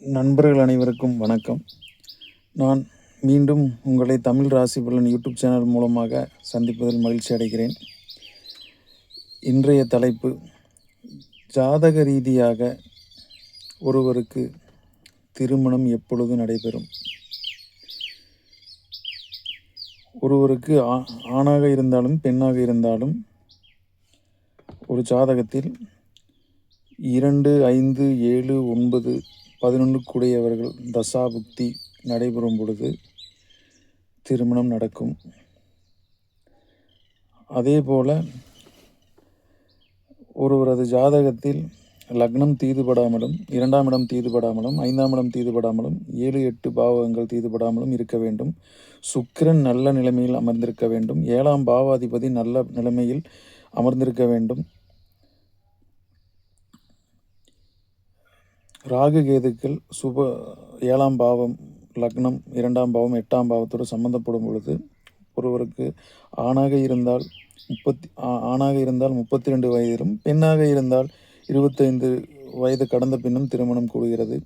நண்பர்கள் அனைவருக்கும் வணக்கம். நான் மீண்டும் உங்களை தமிழ் ராசி பலன் யூடியூப் சேனல் மூலமாக சந்திப்பதில் மகிழ்ச்சி அடைகிறேன். இன்றைய தலைப்பு ஜாதக ரீதியாக ஒருவருக்கு திருமணம் எப்பொழுது நடைபெறும்? ஒருவருக்கு ஆ- ஆணாக இருந்தாலும் பெண்ணாக இருந்தாலும் ஒரு ஜாதகத்தில் இரண்டு ஐந்து ஏழு ஒன்பது பதினொன்றுக்குடையவர்கள் தசாபுக்தி நடைபெறும் பொழுது திருமணம் நடக்கும். அதேபோல ஒருவரது ஜாதகத்தில் லக்னம் தீதுபடாமலும் இரண்டாம் இடம் தீதுபடாமலும் ஐந்தாம் இடம் தீதுபடாமலும் ஏழு எட்டு பாவகங்கள் தீதுபடாமலும் இருக்க வேண்டும். சுக்கிரன் நல்ல நிலைமையில் அமர்ந்திருக்க வேண்டும். ஏழாம் பாவாதிபதி நல்ல நிலைமையில் அமர்ந்திருக்க வேண்டும். ராகு கேதுக்கள் சுப ஏழாம் பாவம் லக்னம் இரண்டாம் பாவம் எட்டாம் பாவத்தோடு சம்பந்தப்படும் பொழுது ஒருவருக்கு ஆணாக இருந்தால் முப்பத்தி ஆணாக இருந்தால் முப்பத்தி ரெண்டு வயதிலும் பெண்ணாக இருந்தால் இருபத்தைந்து வயது கடந்த பின்னும் திருமணம் கூடுகிறது.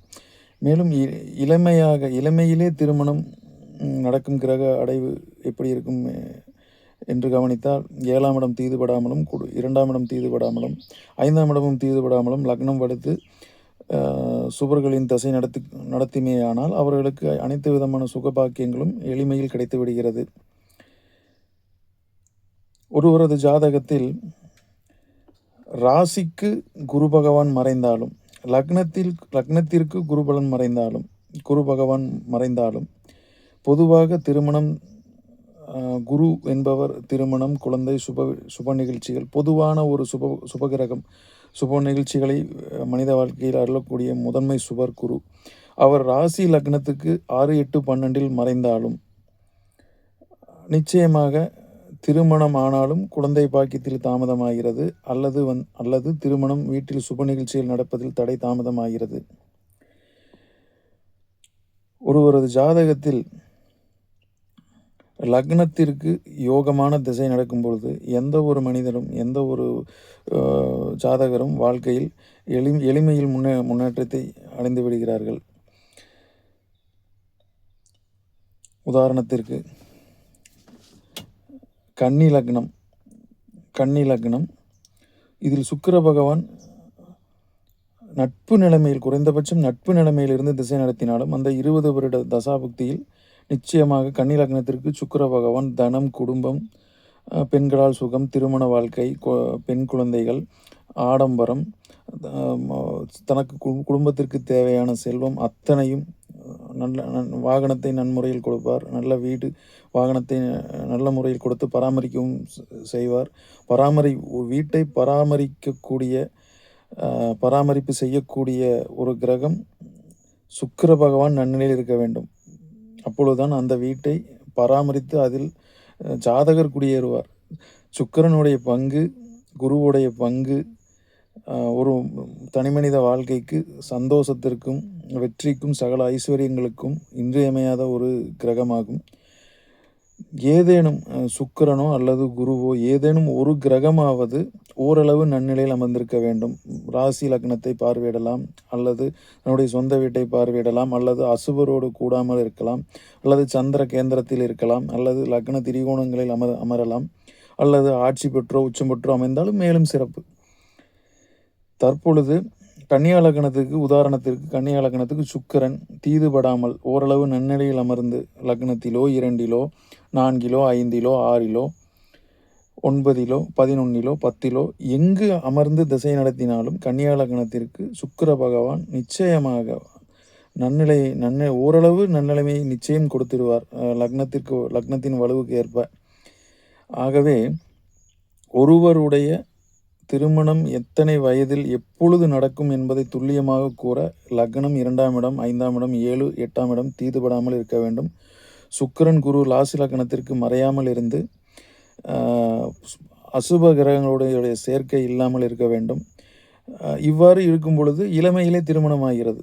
மேலும் இளமையாக இளமையிலே திருமணம் நடக்கும் கிரக அடைவு எப்படி இருக்கும் என்று கவனித்தால் ஏழாம் இடம் தீதுபடாமலும் இரண்டாம் இடம் தீதுபடாமலும் ஐந்தாம் இடமும் தீதுபடாமலும் லக்னம் வடுத்து சுவர்களின் சுபர்களின் தசை நடத்தி நடத்தினேயானால் அவர்களுக்கு அனைத்து விதமான சுகபாக்கியங்களும் எளிமையில் கிடைத்து விடுகிறது. ஒருவரது ஜாதகத்தில் ராசிக்கு குரு பகவான் மறைந்தாலும் லக்னத்தில் லக்னத்திற்கு குருபலன் மறைந்தாலும் குரு பகவான் மறைந்தாலும் பொதுவாக திருமணம் அஹ், குரு என்பவர் திருமணம் குழந்தை சுப சுப நிகழ்ச்சிகள் பொதுவான ஒரு சுப சுபகிரகம் சுப நிகழ்ச்சிகளை மனித வாழ்க்கையில் அருளக்கூடிய முதன்மை சுபர் குரு. அவர் ராசி லக்னத்துக்கு ஆறு எட்டு பன்னெண்டில் மறைந்தாலும் நிச்சயமாக திருமணம் ஆனாலும் குழந்தை பாக்கியத்தில் தாமதமாகிறது. அல்லது வந் அல்லது திருமணம் வீட்டில் சுப நிகழ்ச்சிகள் நடப்பதில் தடை தாமதமாகிறது. ஒருவரது ஜாதகத்தில் லக்னத்திற்கு யோகமான திசை நடக்கும் பொழுது எந்த ஒரு மனிதரும் எந்த ஒரு ஜாதகரும் வாழ்க்கையில் எளி எளிமையில் முன்னே முன்னேற்றத்தை அடைந்து விடுகிறார்கள். உதாரணத்திற்கு கன்னி லக்னம் கன்னி லக்னம். இதில் சுக்கர பகவான் நட்பு நிலைமையில் குறைந்தபட்சம் நட்பு நிலைமையிலிருந்து திசை நடத்தினாலும் அந்த இருபது வருட தசாபுக்தியில் நிச்சயமாக கன்னி லக்னத்திற்கு சுக்கர பகவான் தனம் குடும்பம் பெண்களால் சுகம் திருமண வாழ்க்கை கொ- பெண் குழந்தைகள் ஆடம்பரம் தனக்கு கு- குடும்பத்திற்கு தேவையான செல்வம் அத்தனையும் நல்ல நன்- வாகனத்தை நன்முறையில் கொடுப்பார். நல்ல வீடு வாகனத்தை நல்ல முறையில் கொடுத்து பராமரிக்கவும் செய்வார். பராமரி வீட்டை பராமரிக்கக்கூடிய பராமரிப்பு செய்யக்கூடிய ஒரு கிரகம் சுக்கிர பகவான் நன்னிலையில் இருக்க வேண்டும். அப்பொழுதுதான் அந்த வீட்டை பராமரித்து அதில் ஜாதகர் குடியேறுவார். சுக்கிரனுடைய பங்கு குருவுடைய பங்கு ஒரு தனிமனித வாழ்க்கைக்கு சந்தோஷத்திற்கும் வெற்றிக்கும் சகல ஐஸ்வர்யங்களுக்கும் இன்றியமையாத ஒரு கிரகமாகும். ஏதேனும் சுக்கரனோ சுக்கிரனோ அல்லது குருவோ ஏதேனும் ஒரு கிரகமாவது ஓரளவு நன்னிலையில் அமர்ந்திருக்க வேண்டும். ராசி லக்னத்தை பார்வையிடலாம் அல்லது தன்னுடைய சொந்த வீட்டை பார்வையிடலாம் அல்லது அசுபரோடு கூடாமல் இருக்கலாம் அல்லது சந்திர கேந்திரத்தில் இருக்கலாம் அல்லது லக்ன திரிகோணங்களில் அமர அமரலாம் அல்லது ஆட்சி பெற்றோ உச்சம் பெற்றோ அமைந்தாலும் மேலும் சிறப்பு. தற்பொழுது கன்னியாலக்கணத்துக்கு உதாரணத்திற்கு கன்னியாலக்கணத்துக்கு சுக்கரன் சுக்கிரன் தீதுபடாமல் ஓரளவு நன்னடையில் அமர்ந்து லக்னத்திலோ இரண்டிலோ நான்கிலோ ஐந்திலோ ஆறிலோ ஒன்பதிலோ பதினொன்னிலோ பத்திலோ எங்கு அமர்ந்து திசை நடத்தினாலும் கன்னியாலக்கணத்திற்கு சுக்கர பகவான் நிச்சயமாக நன்னிலை நன்ன ஓரளவு நன்னிலைமையை நிச்சயம் கொடுத்துடுவார். லக்னத்திற்கு லக்னத்தின் வலுவுக்கு ஏற்ப. ஆகவே ஒருவருடைய திருமணம் எத்தனை வயதில் எப்பொழுது நடக்கும் என்பதை துல்லியமாக கூற லக்னம் இரண்டாம் இடம் ஐந்தாம் இடம் ஏழு எட்டாம் இடம் தீதுபடாமல் இருக்க வேண்டும். சுக்கிரன் குரு லாசி லக்னத்திற்கு மறையாமல் இருந்து அசுப கிரகங்களுடைய சேர்க்கை இல்லாமல் இருக்க வேண்டும். இவ்வாறு இருக்கும் பொழுது இளமையிலே திருமணம் ஆகிறது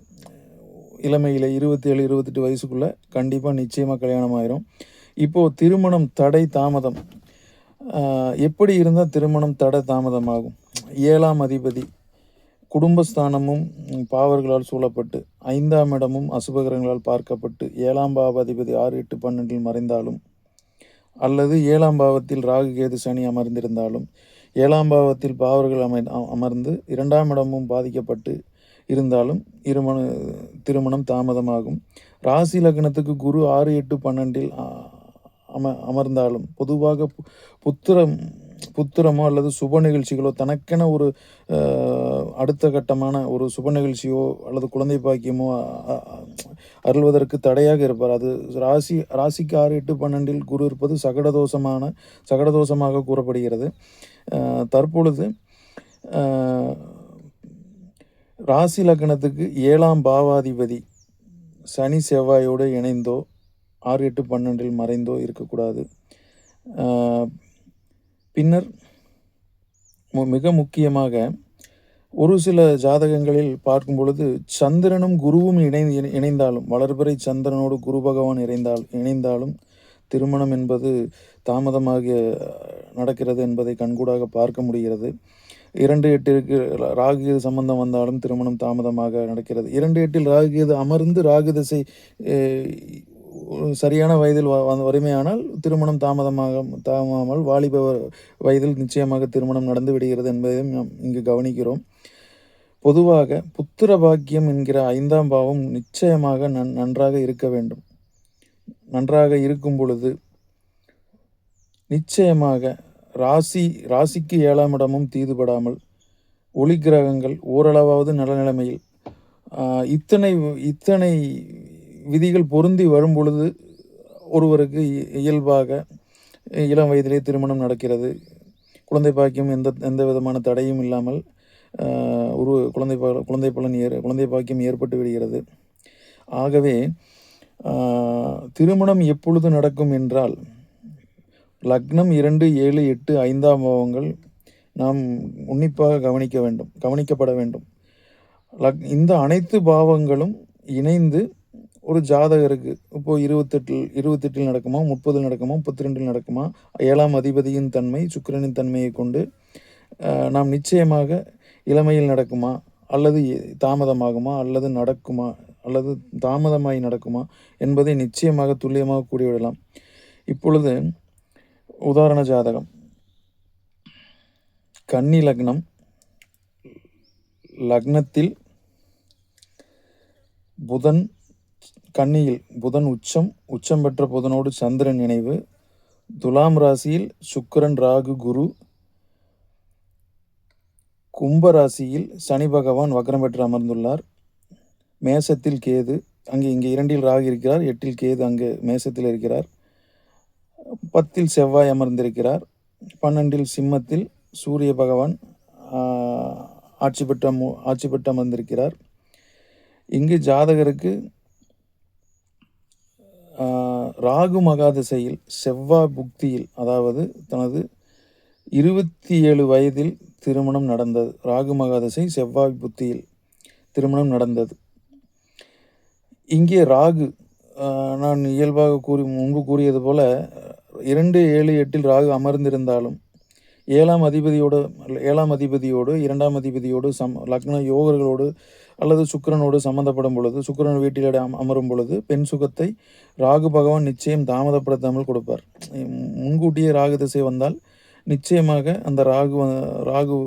இளமையில் இருபத்தேழு இருபத்தெட்டு வயசுக்குள்ளே கண்டிப்பாக நிச்சயமாக கல்யாணம் ஆயிரும் இப்போது திருமணம் தடை தாமதம். எப்படி இருந்தால் திருமணம் தடை தாமதமாகும்? ஏழாம் அதிபதி குடும்பஸ்தானமும் பாவர்களால் சூழப்பட்டு ஐந்தாம் இடமும் அசுபகரங்களால் பார்க்கப்பட்டு ஏழாம் பாவாதிபதி ஆறு எட்டு பன்னெண்டில் மறைந்தாலும் அல்லது ஏழாம் பாவத்தில் ராகு கேது சனி அமர்ந்திருந்தாலும் ஏழாம் பாவத்தில் பாவர்கள் அமை அமர்ந்து இரண்டாம் இடமும் பாதிக்கப்பட்டு இருந்தாலும் இருமண திருமணம் தாமதமாகும். ராசி லக்னத்துக்கு குரு ஆறு எட்டு பன்னெண்டில் அம அமர்ந்தாலும் பொதுவாக பு- புத்திரம் புத்திரமோ அல்லது சுப நிகழ்ச்சிகளோ தனக்கென ஒரு அடுத்த கட்டமான ஒரு சுப நிகழ்ச்சியோ அல்லது குழந்தை பாக்கியமோ அருள்வதற்கு தடையாக இருப்பார். அது ராசி ராசிக்கு ஆறு எட்டு பன்னெண்டில் குரு இருப்பது சகடதோஷமான சகடதோஷமாக கூறப்படுகிறது. தற்பொழுது ராசி லக்னத்துக்கு ஏழாம் பாவாதிபதி சனி செவ்வாயோடு இணைந்தோ ஆறு எட்டு பன்னெண்டில் மறைந்தோ இருக்கக்கூடாது. பின்னர் மிக முக்கியமாக ஒரு சில ஜாதகங்களில் பார்க்கும் பொழுது சந்திரனும் குருவும் இணை இணைந்தாலும் வளர்பிறை சந்திரனோடு குரு பகவான் இணைந்தால் இணைந்தாலும் திருமணம் என்பது தாமதமாக நடக்கிறது என்பதை கண்கூடாக பார்க்க முடிகிறது. இரண்டு எட்டிற்கு ராகுகேது சம்பந்தம் வந்தாலும் திருமணம் தாமதமாக நடக்கிறது. இரண்டு எட்டில் ராகுகேது அமர்ந்து ராகு திசை சரியான வயதில் வ- வ- வறுமையானால் திருமணம் தாமதமாக தாமாமல் வாலிப வயதில் நிச்சயமாக திருமணம் நடந்து விடுகிறது என்பதையும் நாம் இங்கு கவனிக்கிறோம். பொதுவாக புத்திர பாக்கியம் என்கிற ஐந்தாம் பாவம் நிச்சயமாக நன் நன்றாக இருக்க வேண்டும். நன்றாக இருக்கும் பொழுது நிச்சயமாக ராசி ராசிக்கு ஏழாம் இடமும் தீதுபடாமல் ஒளி கிரகங்கள் ஓரளவாவது நல நிலைமையில் இத்தனை இத்தனை விதிகள் பொருந்தி வரும் பொழுது ஒருவருக்கு இ- இயல்பாக இளம் வயதிலே திருமணம் நடக்கிறது. குழந்தை பாக்கியம் எந்த எந்த விதமான தடையும் இல்லாமல் ஒரு குழந்தை ப- குழந்தை பலன் ஏற் குழந்தை பாக்கியம் ஏற்பட்டு விடுகிறது. ஆகவே திருமணம் எப்பொழுது நடக்கும் என்றால் லக்னம் இரண்டு ஏழு எட்டு ஐந்தாம் பாவங்கள் நாம் உன்னிப்பாக கவனிக்க வேண்டும் கவனிக்கப்பட வேண்டும். லக் இந்த அனைத்து பாவங்களும் இணைந்து ஒரு ஜாதகருக்கு இப்போது இருபத்தெட்டில் இருபத்தெட்டில் நடக்குமா முப்பதில் நடக்குமா முப்பத்தி ரெண்டில் நடக்குமா? ஏழாம் அதிபதியின் தன்மை சுக்கிரனின் தன்மையை கொண்டு நாம் நிச்சயமாக இளமையில் நடக்குமா? அல்லது தாமதமாகுமா? அல்லது நடக்குமா? அல்லது தாமதமாய் நடக்குமா? என்பதை நிச்சயமாக துல்லியமாக கூறிவிடலாம். இப்பொழுது உதாரண ஜாதகம். கன்னி லக்னம் லக்னத்தில் புதன் கன்னியில் புதன் உச்சம் உச்சம் பெற்ற புதனோடு சந்திரன் இணைவு துலாம் ராசியில் சுக்கரன் ராகு குரு. கும்ப ராசியில் சனி பகவான் வக்ரம் பெற்று அமர்ந்துள்ளார். மேசத்தில் கேது அங்கே இங்கே இரண்டில் ராகு இருக்கிறார் எட்டில் கேது அங்கே மேசத்தில் இருக்கிறார். பத்தில் செவ்வாய் அமர்ந்திருக்கிறார். பன்னெண்டில் சிம்மத்தில் சூரிய பகவான் ஆட்சி பெற்ற மு- ஆட்சி பெற்று அமர்ந்திருக்கிறார். இங்கு ஜாதகருக்கு ராகு மகாதசையில் செவ்வாய் புக்தியில் அதாவது தனது இருபத்தி ஏழு வயதில் திருமணம் நடந்தது. ராகு மகாதசை செவ்வாய் புத்தியில் திருமணம் நடந்தது. இங்கே ராகு நான் இயல்பாக கூறி முன்பு கூறியது போல இரண்டு ஏழு எட்டில் ராகு அமர்ந்திருந்தாலும் ஏழாம் அதிபதியோடு ஏழாம் அதிபதியோடு இரண்டாம் அதிபதியோடு சம் லக்ன யோகர்களோடு அல்லது சுக்கிரனோடு சம்மந்தப்படும் பொழுது சுக்கரன் வீட்டில் அமரும் பொழுது பெண் சுகத்தை ராகு பகவான் நிச்சயம் தாமதப்படுத்தாமல் கொடுப்பார். முன்கூட்டியே ராகு திசை வந்தால் நிச்சயமாக அந்த ராகு ராகு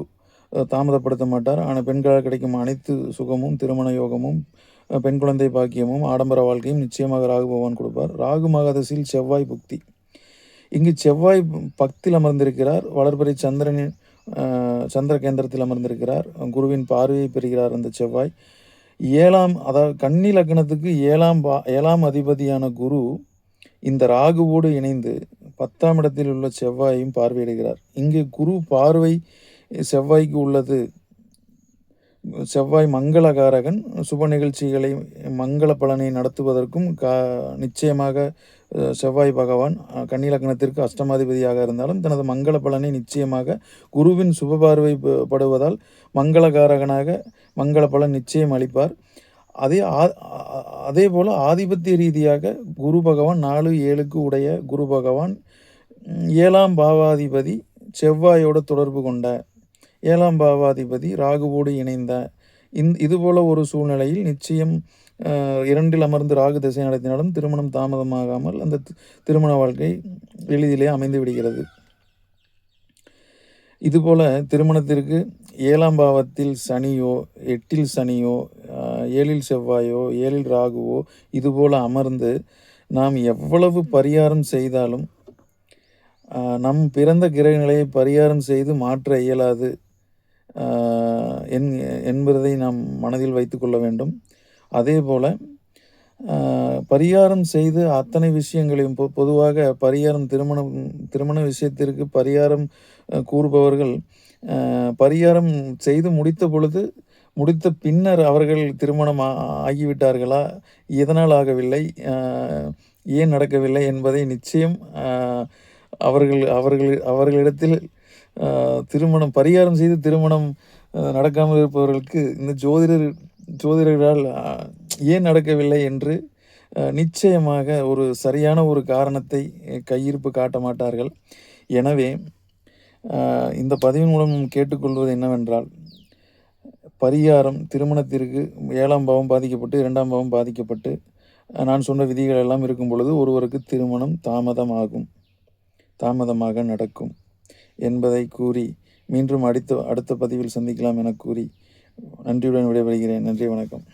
தாமதப்படுத்த மாட்டார். ஆனால் பெண்களால் கிடைக்கும் அனைத்து சுகமும் திருமண யோகமும் பெண் குழந்தை பாக்கியமும் ஆடம்பர வாழ்க்கையும் நிச்சயமாக ராகு பகவான் கொடுப்பார். ராகு மகாதசியில் செவ்வாய் புக்தி. இங்கு செவ்வாய் பக்தியில் அமர்ந்திருக்கிறார். வளர்பறை சந்திரனின் சந்திர கேந்திரத்தில் அமர்ந்திருக்கிறார். குருவின் பார்வையை பெறுகிறார் அந்த செவ்வாய். ஏழாம் அதாவது கன்னி லக்னத்துக்கு ஏழாம் பா ஏழாம் அதிபதியான குரு இந்த ராகுவோடு இணைந்து பத்தாம் இடத்தில் உள்ள செவ்வாயையும் பார்வையிடுகிறார். இங்கே குரு பார்வை செவ்வாய்க்கு உள்ளது. செவ்வாய் மங்களகாரகன் சுப நிகழ்ச்சிகளை மங்கள பலனை நடத்துவதற்கும் கா நிச்சயமாக செவ்வாய் பகவான் கன்னிலக்கணத்திற்கு அஷ்டமாதிபதியாக இருந்தாலும் தனது மங்கள பலனை நிச்சயமாக குருவின் சுப பார்வை படுவதால் மங்களகாரகனாக மங்கள பலன் நிச்சயம் அளிப்பார். அதே ஆ- அதே போல் ஆதிபத்திய ரீதியாக குரு பகவான் நாலு ஏழுக்கு உடைய குரு பகவான் ஏழாம் பாவாதிபதி செவ்வாயோட தொடர்பு கொண்ட ஏழாம் பாவாதிபதி ராகுவோடு இணைந்த. இந் இதுபோல ஒரு சூழ்நிலையில் நிச்சயம் இரண்டில் அமர்ந்து ராகு திசை நடத்தினாலும் திருமணம் தாமதமாகாமல் அந்த திருமண வாழ்க்கை எளிதிலே அமைந்து விடுகிறது. இதுபோல திருமணத்திற்கு ஏழாம் பாவத்தில் சனியோ எட்டில் சனியோ ஏழில் செவ்வாயோ ஏழில் ராகுவோ இதுபோல அமர்ந்து நாம் எவ்வளவு பரிகாரம் செய்தாலும் நம் பிறந்த கிரகங்களை பரிகாரம் செய்து மாற்ற இயலாது. என் என்பதை நாம் மனதில் வைத்துக்கொள்ள வேண்டும். அதே போல் பரிகாரம் செய்து அத்தனை விஷயங்களையும் பொ பொதுவாக பரிகாரம் திருமணம் திருமண விஷயத்திற்கு பரிகாரம் கூறுபவர்கள் பரிகாரம் செய்து முடித்த பொழுது முடித்த பின்னர் அவர்கள் திருமணம் ஆ- ஆகிவிட்டார்களா? எதனால் ஆகவில்லை? ஏன் நடக்கவில்லை என்பதை நிச்சயம் அவர்கள் அவர்கள் அவர்களிடத்தில் திருமணம் பரிகாரம் செய்து திருமணம் நடக்காமல் இருப்பவர்களுக்கு இந்த ஜோதிடர் ஜோதிடர்களால் ஏன் நடக்கவில்லை என்று நிச்சயமாக ஒரு சரியான ஒரு காரணத்தை கையிருப்பு காட்ட மாட்டார்கள். எனவே இந்த பதிவின் மூலம் கேட்டுக்கொள்வது என்னவென்றால் பரிகாரம் திருமணத்திற்கு ஏழாம் பாவம் பாதிக்கப்பட்டு இரண்டாம் பாவம் பாதிக்கப்பட்டு நான் சொன்ன விதிகள் எல்லாம் இருக்கும் பொழுது ஒருவருக்கு திருமணம் தாமதமாகும் தாமதமாக நடக்கும். என்பதை கூறி மீண்டும் அடுத்த அடுத்த பதிவில் சந்திக்கலாம் என கூறி நன்றியுடன் விடைபெறுகிறேன். நன்றி வணக்கம்.